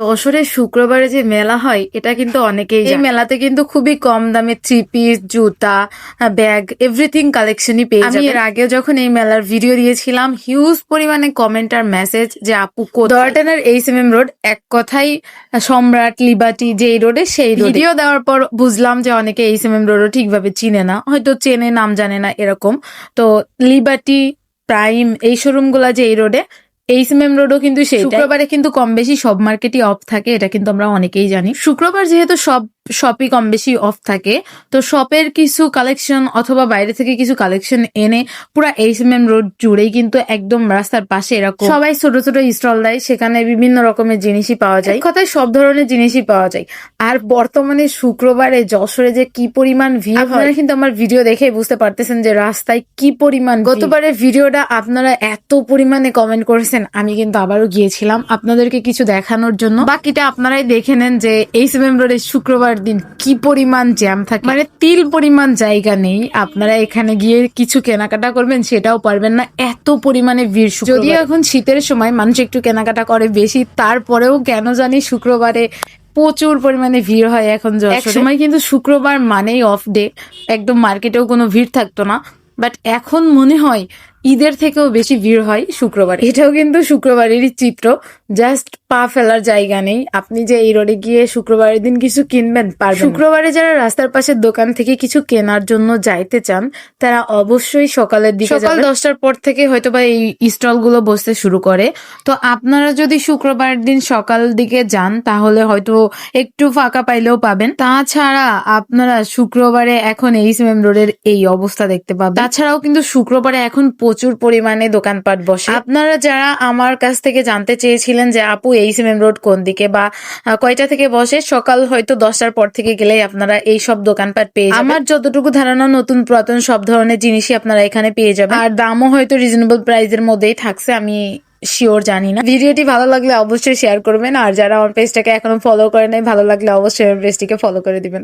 যশোরে শুক্রবারে যে মেলা হয় এটা কিন্তু অনেকেই এই মেলাতে কিন্তু খুবই কম দামে থ্রি পিস জুতা ব্যাগ এভরিথিং কালেকশনই পেয়ে আমি এর আগে যখন এই মেলার ভিডিও দিয়েছিলাম হিউজ পরিমাণে কমেন্ট আর মেসেজ যে আপু দরটানের এইচ এম এম রোড এক কথাই সম্রাট লিবাটি যে রোডে সেই ভিডিও দেওয়ার পর বুঝলাম যে অনেকে এইচ এম এম রোডও ঠিকভাবে চিনে না। হয়তো চেনে নাম জানে না এরকম। তো লিবাটি প্রাইম এই শোরুমগুলা যে এই রোডে এইচ এম এম রোডও কিন্তু সেই শুক্রবারে কিন্তু কম বেশি সব মার্কেটই অফ থাকে এটা কিন্তু আমরা অনেকেই জানি। শুক্রবার যেহেতু সব শপই কম বেশি অফ থাকে। তো শপের কিছু কালেকশন অথবা বাইরে থেকে কিছু কালেকশন এনে পুরা এইচ এম এম রোড জুড়েই কিন্তু একদম রাস্তার পাশে এরকম সবাই ছোট ছোট স্টল দেয় সেখানে বিভিন্ন রকমের জিনিসই পাওয়া যায়। কথায় সব ধরনের জিনিসই পাওয়া যায়। আর বর্তমানে শুক্রবারে যশোরে যে কি পরিমাণ ভিড় আপনারা কিন্তু আমার ভিডিও দেখে বুঝতে পারতেছেন যে রাস্তায় কি পরিমাণ গতবারের ভিডিওটা আপনারা এত পরিমাণে কমেন্ট করেছেন আমি কিন্তু আবারও গিয়েছিলাম আপনাদেরকে কিছু দেখানোর জন্য। বাকিটা আপনারাই দেখে নেন যে এইচ এম এম রোডে শুক্রবার দিন কি পরিমাণ জ্যাম থাকে? মানে তিল পরিমাণ জায়গা নেই। আপনারা এখানে গিয়ে কিছু কেনাকাটা করবেন সেটাও পারবেন না। এত পরিমাণে ভিড় যদিও এখন শীতের সময় মানুষ একটু কেনাকাটা করে বেশি তারপরেও কেন জানি শুক্রবারে প্রচুর পরিমাণে ভিড় হয় এখন এক সময় কিন্তু শুক্রবার মানেই অফ ডে একদম মার্কেটেও কোনো ভিড় থাকতো না। বাট এখন মনে হয় ঈদের থেকেও বেশি ভিড় হয় শুক্রবার। এটাও কিন্তু শুক্রবারেরই চিত্র। জাস্ট পা ফেলার জায়গা নেই। আপনি যে এই রোডে গিয়ে শুক্রবারের দিন কিছু কিনবেন পারবেন শুক্রবারে যারা রাস্তার পাশের দোকান থেকে কিছু কেনার জন্য যাইতে চান তারা অবশ্যই সকালের দিকে সকাল দশটার পর থেকে হয়তো বা এই স্টলগুলো বসতে শুরু করে। তো আপনারা যদি শুক্রবার দিন সকাল দিকে যান তাহলে হয়তো একটু ফাঁকা পাইলেও পাবেন। তাছাড়া আপনারা শুক্রবারে এখন এইচ এম রোডের এই অবস্থা দেখতে পাবেন। তাছাড়াও কিন্তু শুক্রবারে এখন প্রচুর পরিমাণে দোকানপাট বসে। আপনারা যারা আমার কাছ থেকে জানতে চেয়েছিলেন যে আপু এইচ এম রোড কোন দিকে বা কয়টা থেকে বসে, সকাল হয়তো দশটার পর থেকে গেলেই আপনারা এই সব দোকানপাট পেয়ে আমার যতটুকু ধারণা, নতুন পুরাতন সব ধরনের জিনিসই আপনারা এখানে পেয়ে যাবেন। আর দামও হয়তো রিজনেবল প্রাইসের মধ্যেই থাকছে, আমি শিওর জানি না। ভিডিওটি ভালো লাগলে অবশ্যই শেয়ার করবেন, আর যারা আমার পেজটাকে এখনও ফলো করে নাই, ভালো লাগলে অবশ্যই আমার পেজটিকে ফলো করে দিবেন।